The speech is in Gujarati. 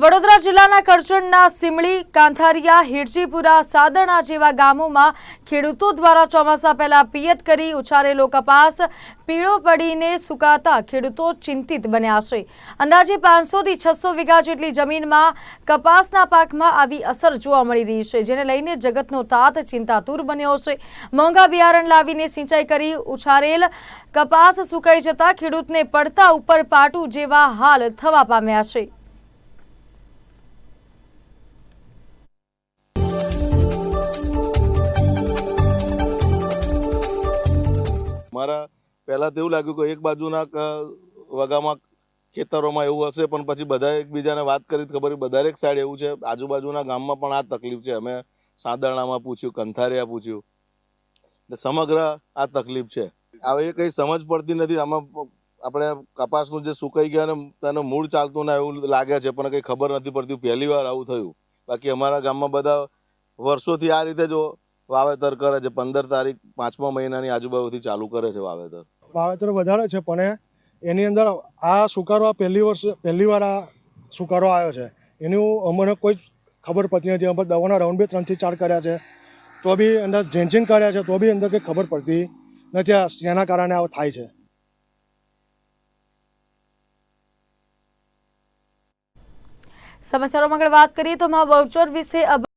વડોદરા જિલ્લાના કરજણના સિમળી કાંથારિયા હિરજીપુરા સાદણા જેવા ગામોમાં ખેડૂતો દ્વારા ચોમાસા પહેલા પિયત કરી ઉછારેલો કપાસ પીળો પડીને સુકાતા ખેડૂતો ચિંતિત બન્યા છે. અંદાજે પાંચસોથી છસો વીઘા જેટલી જમીનમાં કપાસના પાકમાં આવી અસર જોવા મળી રહી છે, જેને લઈને જગતનો તાત ચિંતાતુર બન્યો છે. મોંઘા બિયારણ લાવીને સિંચાઈ કરી ઉછારેલ કપાસ સુકાઈ જતા ખેડૂતને પડતા ઉપર પાટું જેવા હાલ થવા પામ્યા છે. મારા પહેલાં તો એવું લાગ્યું કે એક બાજુના વગામાં, ખેતરોમાં એવું હશે, પણ પછી બધા એકબીજાને વાત કરી ખબર બધા દરેક સાઈડ એવું છે, આજુબાજુના ગામમાં પણ આ તકલીફ છે. અમે સાંદરણામાં પૂછ્યું, કંથારિયા પૂછ્યું. એટલે સમગ્ર આ તકલીફ છે. હવે એ કંઈ સમજ પડતી નથી. આમાં આપણે કપાસનું જે સુકાઈ ગયા ને, તેનું મૂળ ચાલતું ના એવું લાગે છે, પણ કંઈ ખબર નથી પડતી. પહેલી વાર આવું થયું. બાકી અમારા ગામમાં બધા વર્ષોથી આ રીતે જો વાવેતર કરે છે પંદર તારીખ પાંચમા મહિનાની આજુબાજુથી ચાલુ કરે છે વાવેતર. વાવેતર વધારે છે પણ એની અંદર આ સુકારો પહેલી વર્ષ પહેલી વાર આ સુકારો આવ્યો છે. એનું અમને કોઈ જ ખબર પડતી નથી. અમે દવાના રાઉન્ડ બે ત્રણથી ચાર કર્યા છે. તો બી અંદર ડ્રેન્ચિંગ કર્યા છે તો બી અંદર કંઈ ખબર પડતી નથી. આ શેના કારણે આવું થાય છે? સમાચારોમાં આગળ વાત કરીએ તો મા વાઉચર વિશે